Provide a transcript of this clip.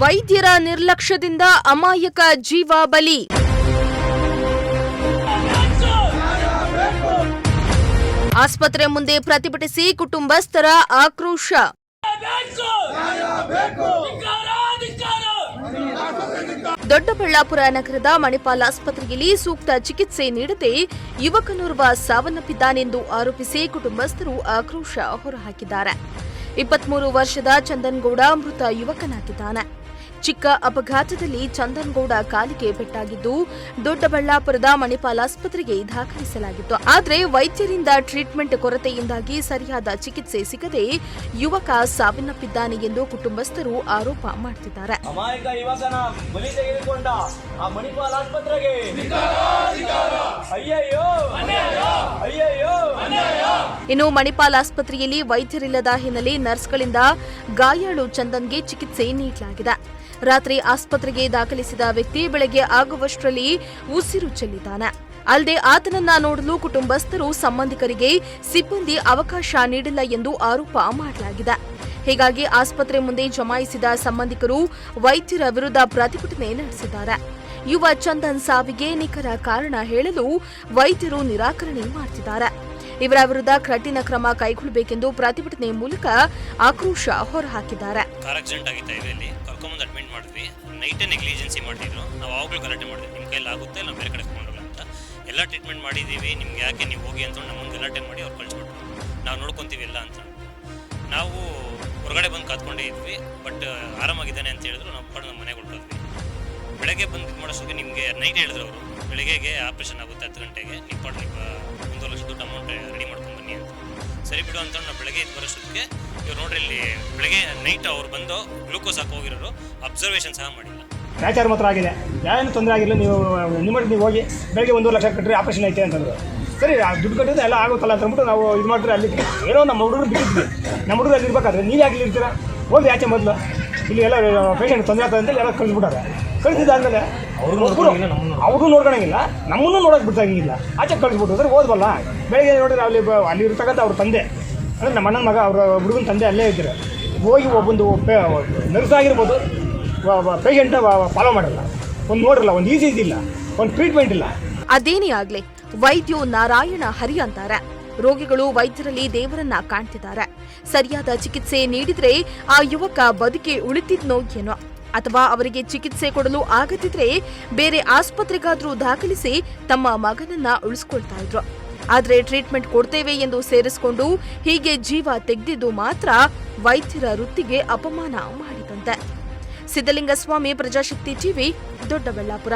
ವೈದ್ಯರ ನಿರ್ಲಕ್ಷ್ಯದಿಂದ ಅಮಾಯಕ ಜೀವ ಬಲಿ. ಆಸ್ಪತ್ರೆ ಮುಂದೆ ಪ್ರತಿಭಟಿಸಿ ಕುಟುಂಬಸ್ಥರ ಆಕ್ರೋಶ. ದೊಡ್ಡಬಳ್ಳಾಪುರ ನಗರದ ಮಣಿಪಾಲ್ ಆಸ್ಪತ್ರೆಯಲ್ಲಿ ಸೂಕ್ತ ಚಿಕಿತ್ಸೆ ನೀಡದೆ ಯುವಕನೋರ್ವ ಸಾವನ್ನಪ್ಪಿದ್ದಾನೆಂದು ಆರೋಪಿಸಿ ಕುಟುಂಬಸ್ಥರು ಆಕ್ರೋಶ ಹೊರಹಾಕಿದ್ದಾರೆ. ಇಪ್ಪತ್ಮೂರು ವರ್ಷದ ಚಂದನ್ಗೌಡ ಮೃತ ಯುವಕನಾಗಿದ್ದಾನೆ. ಚಿಕ್ಕ ಅಪಘಾತದಲ್ಲಿ ಚಂದನ್ಗೌಡ ಕಾಲಿಗೆ ಪೆಟ್ಟಾಗಿದ್ದು ದೊಡ್ಡಬಳ್ಳಾಪುರದ ಮಣಿಪಾಲ್ ಆಸ್ಪತ್ರೆಗೆ ದಾಖಲಿಸಲಾಗಿತ್ತು. ಆದರೆ ವೈದ್ಯರಿಂದ ಟ್ರೀಟ್ಮೆಂಟ್ ಕೊರತೆಯಿಂದಾಗಿ ಸರಿಯಾದ ಚಿಕಿತ್ಸೆ ಸಿಗದೆ ಯುವಕ ಸಾವನ್ನಪ್ಪಿದ್ದಾನೆ ಎಂದು ಕುಟುಂಬಸ್ಥರು ಆರೋಪ ಮಾಡುತ್ತಿದ್ದಾರೆ ಅಮಾಯಕ ಯುವಕನ ಬಲಿ ತೆಗೆದುಕೊಂಡ ಆ ಮಣಿಪಾಲ್ ಆಸ್ಪತ್ರೆಗೆ. ಅಯ್ಯಯ್ಯೋ! ಅಯ್ಯಯ್ಯೋ! ಇನ್ನು ಮಣಿಪಾಲ್ ಆಸ್ಪತ್ರೆಯಲ್ಲಿ ವೈದ್ಯರಿಲ್ಲದ ಹಿನ್ನೆಲೆ ನರ್ಸ್ಗಳಿಂದ ಗಾಯಾಳು ಚಂದನ್ಗೆ ಚಿಕಿತ್ಸೆ ನೀಡಲಾಗಿದೆ. ರಾತ್ರಿ ಆಸ್ಪತ್ರೆಗೆ ದಾಖಲಿಸಿದ ವ್ಯಕ್ತಿ ಬೆಳಗ್ಗೆ ಆಗುವಷ್ಟರಲ್ಲಿ ಉಸಿರು ಚೆಲ್ಲಿದ್ದಾನೆ. ಅಲ್ಲದೆ ಆತನನ್ನ ನೋಡಲು ಕುಟುಂಬಸ್ಥರು ಸಂಬಂಧಿಕರಿಗೆ ಸಿಬ್ಬಂದಿ ಅವಕಾಶ ನೀಡಿಲ್ಲ ಎಂದು ಆರೋಪ ಮಾಡಲಾಗಿದೆ. ಹೀಗಾಗಿ ಆಸ್ಪತ್ರೆ ಮುಂದೆ ಜಮಾಯಿಸಿದ ಸಂಬಂಧಿಕರು ವೈದ್ಯರ ವಿರುದ್ಧ ಪ್ರತಿಭಟನೆ ನಡೆಸಿದ್ದಾರೆ. ಯುವ ಚಂದನ್ ಸಾವಿಗೆ ನಿಖರ ಕಾರಣ ಹೇಳಲು ವೈದ್ಯರು ನಿರಾಕರಣೆ ಮಾಡ್ತಿದ್ದಾರೆ. ಇವರ ವಿರುದ್ಧ ಕಠಿಣ ಕ್ರಮ ಕೈಗೊಳ್ಳಬೇಕೆಂದು ಪ್ರತಿಭಟನೆ ಮೂಲಕ ಆಕ್ರೋಶ ಹೊರಹಾಕಿದ್ದಾರೆ. ಕರ್ಕೊಂಬಂದು ಅಡ್ಮಿಟ್ ಮಾಡಿದ್ವಿ. ನೈಟೇ ನೆಗ್ಲಿಜೆನ್ಸಿ ಮಾಡಿದ್ರು ನಾವು ಆವಾಗಲೂ ಗಲಾಟೆ ಮಾಡಿದ್ವಿ ನಿಮ್ಮ ಕೈಲಿ ಆಗುತ್ತೆ ಇಲ್ಲ ಬೇರೆ ಕಡೆ ಕರ್ಕೊಂಡೋಗಲ್ಲ ಅಂತ. ಎಲ್ಲ ಟ್ರೀಟ್ಮೆಂಟ್ ಮಾಡಿದ್ದೀವಿ ನಿಮ್ಗೆ ಯಾಕೆ ನೀವು ಹೋಗಿ ಅಂತ ನಮ್ಮನ್ನು ಗಲಾಟೆ ಮಾಡಿ ಅವ್ರು ಕಳಿಸ್ಬಿಟ್ರು. ನಾವು ನೋಡ್ಕೊತೀವಿ ಎಲ್ಲ ಅಂತ. ನಾವು ಹೊರಗಡೆ ಬಂದು ಕಾತ್ಕೊಂಡೇ ಇದ್ವಿ. ಬಟ್, ಆರಾಮಾಗಿದ್ದಾನೆ ಅಂತ ಹೇಳಿದ್ರು. ನಾವು ಕಡೆ ನಮ್ಮ ಮನೆಗೆ ಹೊರಟೋದ್ವಿ. ಬೆಳಗ್ಗೆ ಬಂದು ಮಾಡೋಷ್ಟೊತ್ತಿಗೆ ನಿಮಗೆ ನೈಟ್ ಹೇಳಿದ್ರು ಅವರು. ಬೆಳಗ್ಗೆಗೆ ಆಪ್ರೇಷನ್ ಆಗುತ್ತೆ ಹತ್ತು ಗಂಟೆಗೆ. ನೀವು ನೀವು ಒಂದು ಲಕ್ಷ ದುಡ್ಡು ಅಮೌಂಟ್ ರೆಡಿ ಮಾಡ್ಕೊಂಡು ಬನ್ನಿ ಅಂತ. ಸರಿ ಬಿಡು ಅಂತ ನಾವು ಬೆಳಗ್ಗೆ ಇದು ಬರೋಷ್ಟೊತ್ತಿಗೆ ಇವ್ರು ನೋಡ್ರಿ ಇಲ್ಲಿ ಬೆಳಗ್ಗೆ ನೈಟ್ ಅವ್ರು ಬಂದು ಗ್ಲೂಕೋಸ್ ಹಾಕಿ ಹೋಗಿರೋರು. ಅಬ್ಸರ್ವೇಷನ್ ಸಹ ಮಾಡಿಲ್ಲ. ಗ್ರಾಚಾರ ಮಾತ್ರ ಆಗಿದೆ ಏನು ತೊಂದರೆ ಆಗಿಲ್ಲ ನೀವು ನಿಮ್ಮ ನೀವು ಹೋಗಿ ಬೆಳಗ್ಗೆ ಒಂದು ಲಕ್ಷ ಕಟ್ಟರೆ ಆಪರೇಷನ್ ಐತೆ ಅಂತಂದ್ರು. ಸರಿ, ಆ ದುಡ್ಡು ಕಟ್ಟಿದ್ರೆ ಎಲ್ಲ ಆಗುತ್ತಲ್ಲ ಅಂತ ಅಂದ್ಬಿಟ್ಟು ನಾವು ಇದು ಮಾಡಿದ್ರೆ ಅಲ್ಲಿ ಏನೋ ನಮ್ಮ ಹುಡುಗರು ಬಿಟ್ಟಿದ್ವಿ. ನಮ್ಮ ಹುಡುಗರು ಅಲ್ಲಿ ಇರ್ಬೇಕಾದ್ರೆ ನೀವು ಯಾಕೆ ಇರ್ತೀರಾ? ಹೋಗಿ ಆಚೆ ಮೊದಲು. ಇಲ್ಲಿ ಎಲ್ಲ ಪೇಷಂಟ್ ತೊಂದರೆ ಆಗ್ತದೆ ಅಂತ ಎಲ್ಲ ಕಳಿಸ್ಬಿಟ್ಟಾರೆ ಕಳಿಸಿದ್ದಾದ್ಮೇಲೆ ಒಬ್ಬರು ಅವರು ನೋಡ್ಕೊಳಂಗಿಲ್ಲ ನಮ್ಮನ್ನು ನೋಡೋಕೆ ಬಿಡ್ತಾಗಿಲ್ಲ ಆಚೆ ಕಳಿಸ್ಬಿಟ್ಟು ಅಂದ್ರೆ ಓದ್ಬಲ್ಲ ಬೆಳಗ್ಗೆ ನೋಡಿದ್ರೆ ಅಲ್ಲಿ ಬ- ಅಲ್ಲಿ ಇರ್ತಕ್ಕಂಥ ಅವ್ರ ತಂದೆ ಅಂದರೆ ನಮ್ಮ ಅಣ್ಣನ ಮಗ ಅವ್ರ ಹುಡುಗನ ತಂದೆ ಅಲ್ಲೇ ಇದ್ದಾರೆ ಹೋಗಿ ಒಬ್ಬೊಂದು ನರ್ಸ್ ಆಗಿರ್ಬೋದು ಪೇಷಂಟ್ ಫಾಲೋ ಮಾಡಲ್ಲ. ಒಂದು ನೋಡಿರಲ್ಲ ಒಂದು ಈಸಿ ಇದಿಲ್ಲ ಒಂದು ಟ್ರೀಟ್ಮೆಂಟ್ ಇಲ್ಲ. ಅದೇನೇ ಆಗ್ಲಿ ವೈದ್ಯು ನಾರಾಯಣ ಹರಿ ಅಂತಾರೆ. ರೋಗಿಗಳು ವೈದ್ಯರಲ್ಲಿ ದೇವರನ್ನ ಕಾಣ್ತಿದ್ದಾರೆ. ಸರಿಯಾದ ಚಿಕಿತ್ಸೆ ನೀಡಿದ್ರೆ ಆ ಯುವಕ ಬದುಕಿ ಉಳಿತಿದ್ನೋ ಏನೋ. ಅಥವಾ ಅವರಿಗೆ ಚಿಕಿತ್ಸೆ ಕೊಡಲು ಆಗದಿದ್ರೆ ಬೇರೆ ಆಸ್ಪತ್ರೆಗಾದರೂ ದಾಖಲಿಸಿ ತಮ್ಮ ಮಗನನ್ನ ಉಳಿಸ್ಕೊಳ್ತಾ ಇದ್ರು. ಆದರೆ ಟ್ರೀಟ್ಮೆಂಟ್ ಕೊಡ್ತೇವೆ ಎಂದು ಸೇರಿಸಿಕೊಂಡು ಹೀಗೆ ಜೀವ ತೆಗೆದಿದ್ದು ಮಾತ್ರ ವೈದ್ಯರ ವೃತ್ತಿಗೆ ಅಪಮಾನ ಮಾಡಿದಂತೆ. ಸಿದ್ದಲಿಂಗಸ್ವಾಮಿ ಪ್ರಜಾಶಕ್ತಿ ಟಿವಿ, ದೊಡ್ಡಬಳ್ಳಾಪುರ.